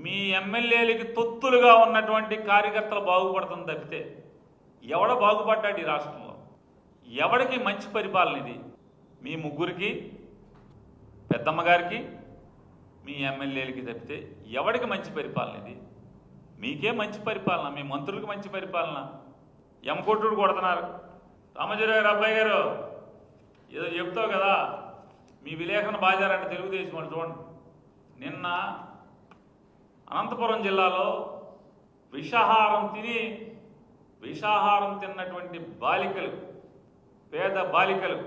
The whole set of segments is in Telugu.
మీ ఎమ్మెల్యేలకి తొత్తులుగా ఉన్నటువంటి కార్యకర్తలు బాగుపడుతుంది తప్పితే ఎవడ బాగుపడ్డాడు ఈ రాష్ట్రంలో? ఎవడికి మంచి పరిపాలన ఇది? మీ ముగ్గురికి పెద్దమ్మ గారికి మీ ఎమ్మెల్యేలకి తప్పితే ఎవడికి మంచి పరిపాలన ఇది? మీకే మంచి పరిపాలన మీ మంత్రులకు మంచి పరిపాలన. ఎమకొట్టుడు కొడుతున్నారు? రామజీరావు గారు అబ్బాయి గారు ఏదో చెప్తావు కదా? మీ విలేఖన బాజారంటే తెలుగుదేశం వాళ్ళు చూడండి. నిన్న అనంతపురం జిల్లాలో విషాహారం తిని విషాహారం తిన్నటువంటి బాలికలు పేద బాలికలు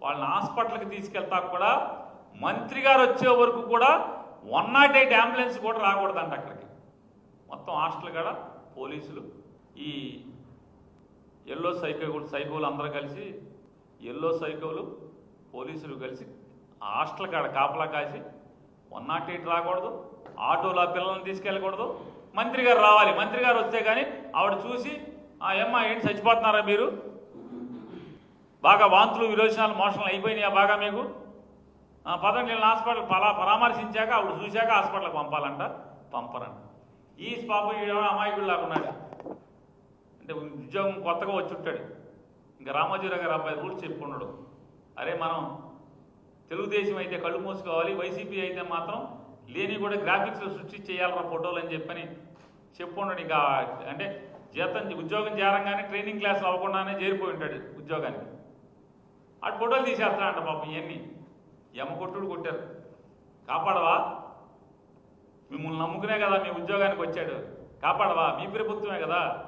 వాళ్ళని హాస్పిటల్కి తీసుకెళ్తా కూడా మంత్రి గారు వచ్చే వరకు కూడా వన్ నాట్ ఎయిట్ అంబులెన్స్ కూడా రాకూడదంట అక్కడికి. మొత్తం హాస్టల్ కాడ పోలీసులు ఈ ఎల్లో సైకో సైకోలు అందరూ కలిసి ఎల్లో సైకోలు పోలీసులు కలిసి హాస్టల్ కాడ కాపలా కాసి వన్ నాట్ ఎయిట్ రాకూడదు. ఆటోలో పిల్లల్ని తీసుకెళ్ళకూడదు. మంత్రి గారు రావాలి. మంత్రి గారు వస్తే కానీ ఆవిడ చూసి ఆ ఏమ్మా ఏంటి చచ్చిపోతున్నారా మీరు? బాగా వాంతులు విరోచనాలు మోషన్లు అయిపోయినాయా బాగా మీకు? పదండి నేను హాస్పిటల్ పలా పరామర్శించాక ఆవిడ చూశాక హాస్పిటల్కి పంపాలంట. పంపరంట. ఈ పాపం ఈడేమో అమాయకుడు లాగున్నాడు అంటే ఉద్యోగం కొత్తగా వచ్చి ఉంటాడు. ఇంకా రామోజీరావు గారు అబ్బాయి రూల్స్ చెప్పుకున్నాడు. అరే మనం తెలుగుదేశం అయితే కళ్ళు మూసుకోవాలి వైసీపీ అయితే మాత్రం లేని కూడా గ్రాఫిక్స్ సృష్టి చేయాలన్న ఫోటోలు అని చెప్పని చెప్పుకున్నాడు ఇంకా అంటే జీతం ఉద్యోగం చేరంగానే ట్రైనింగ్ క్లాస్ అవ్వకుండానే చేరిపోయి ఉంటాడు ఉద్యోగానికి. అటు ఫోటోలు తీసేస్తాడంట పాపం ఇవన్నీ ఎమ్మ కొట్టుడు కొట్టారు. కాపాడవా? మిమ్మల్ని నమ్ముకునే కదా మీ ఉద్యోగానికి వచ్చాడు. కాపాడవా? మీ ప్రభుత్వమే కదా.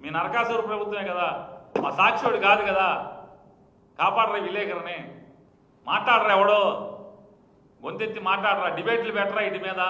మీ నరకాసుర ప్రభుత్వమే కదా. మా సాక్షివాడు కాదు కదా. కాపాడరా విలేకరనే? మాట్లాడరా ఎవడో? గొంతెత్తి మాట్లాడరా డిబేట్లు పెట్టరా ఇటు మీద?